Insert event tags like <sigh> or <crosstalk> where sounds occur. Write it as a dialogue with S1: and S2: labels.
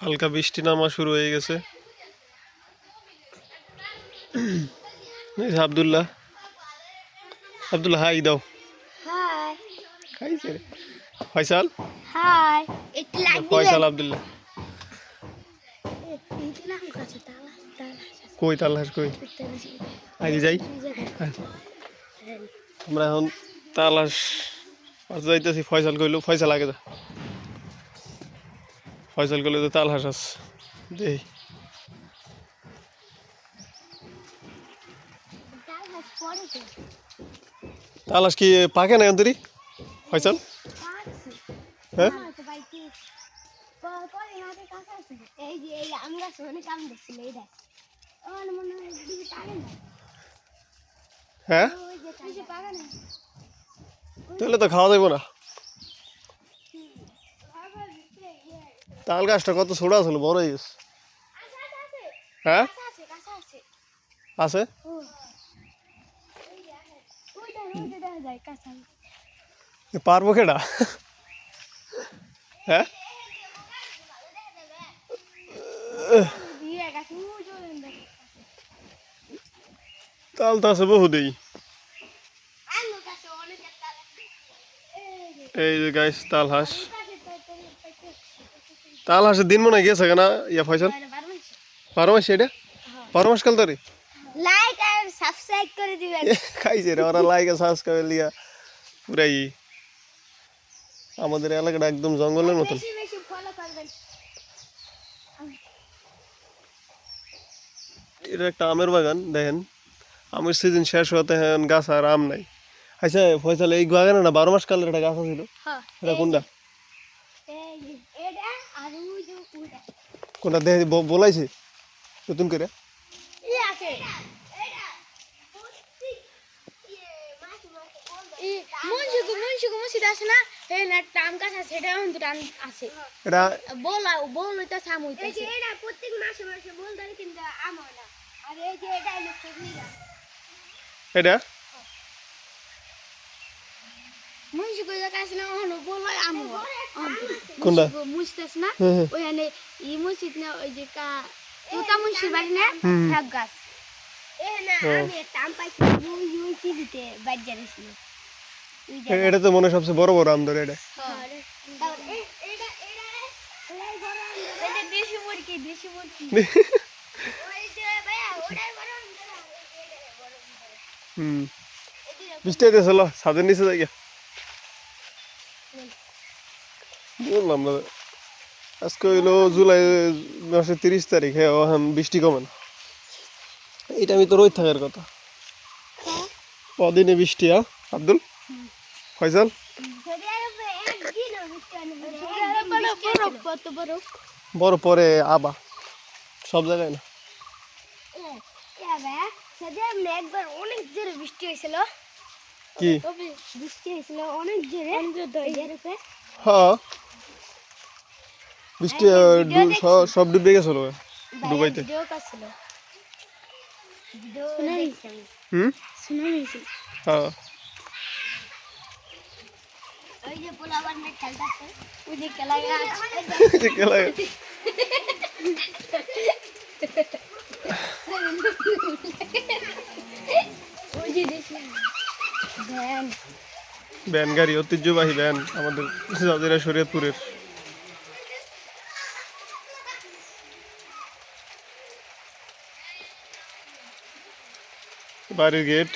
S1: হালকা বৃষ্টি নামা শুরু হয়ে গেছে। আব্দুল্লাহ। আব্দুল্লাহ হাই দাও। খাইছে ফয়সাল? ফয়সাল আব্দুল্লাহ। কই তালহাস কই? আগে যাই। আমরা এখন পাশে যাইতেছি। ফয়সাল কইলো ফয়সাল আগে যা। ফয়সাল কইলো তো তালহাস আছে দেই। তালাশ কি পাকে না অন্তরি? ফয়সাল? হ্যাঁ?
S2: হয়?
S1: তাহলে তো খাওয়া যাবে না। তাল গাছটা কত ছোট আসলে বড় হয়ে গেছে? হ্যাঁ?
S2: আছে?
S1: পারব কেডা? হ্যাঁ? তাল তো আছে বহু দেই
S2: এই যে
S1: গাছ তাল হাঁস। তাল হাঁসের দিন মনে হয় গেছে কেনা ইয়া ফয়সাল বারো মাস। এটা? বারো মাস কাল তারে
S2: লাইক আর সাবস্ক্রাইব করে দিবেন। <laughs>
S1: খাইছে রে ওরা লাইক সাবস্ক্রাইব লিয়া। পুরাই আমাদের এলাকাটা একদম জঙ্গলের মতন। এটা একটা আমের বাগান দেখেন। আমের সিজন শেষ হতে হ্যাঁ গাছ আর আম নাই। আচ্ছা ফয়সাল এই বাগানে না বারো মাস কালের একটা গাছ ছিল
S2: হ্যাঁ
S1: এটা কোনটা? কোনটা দেখে বলাইছে? নতুন করে?
S2: এটা বল বল হইতা সাম হইতা এটা প্রত্যেক মাসে মাসে বল ধরে কিন্তু আম হয় না। আর এই যে এটা হলো সবজি
S1: এটা?
S2: মুন্সিকু জায়গা আছে না ওখানে বল আম হয়।
S1: কোনটা?
S2: মুন্সিতাস না?
S1: হ্যাঁ, হ্যাঁ।
S2: ওখানে ই না ওই যে কা তোতা বাড়ি না। গাছ।
S1: এটা তো মনে সবচেয়ে বড় বড় আম ধরে এটা।
S2: মুরগি
S1: হুম। বৃষ্টি চলো ছাদের নিচে যাই বললাম না আজকে হইল জুলাই মাসের তিরিশ তারিখ হ্যাঁ ওখান বৃষ্টি কমে না। এইটা আমি তো রোদ থাকার কথা। কদিনে বৃষ্টি হ্যাঁ আব্দুল? ফয়সাল?
S2: বড়
S1: পরে আবা। সব জায়গায় না?
S2: একবার অনেক জোরে বৃষ্টি হয়েছিল
S1: কি?
S2: বৃষ্টি হয়েছিল অনেক জোরে জোরে।
S1: হ্যাঁ। বৃষ্টি আহ, সব ডুবে গেছিল ডুবাইতে।
S2: ভিডিও কাছিল ভিডিও
S1: হুম? হ্যাঁ।
S2: ওই যে পোলাবার না খেলতেছে ওই <laughs>
S1: বাড়ির গেট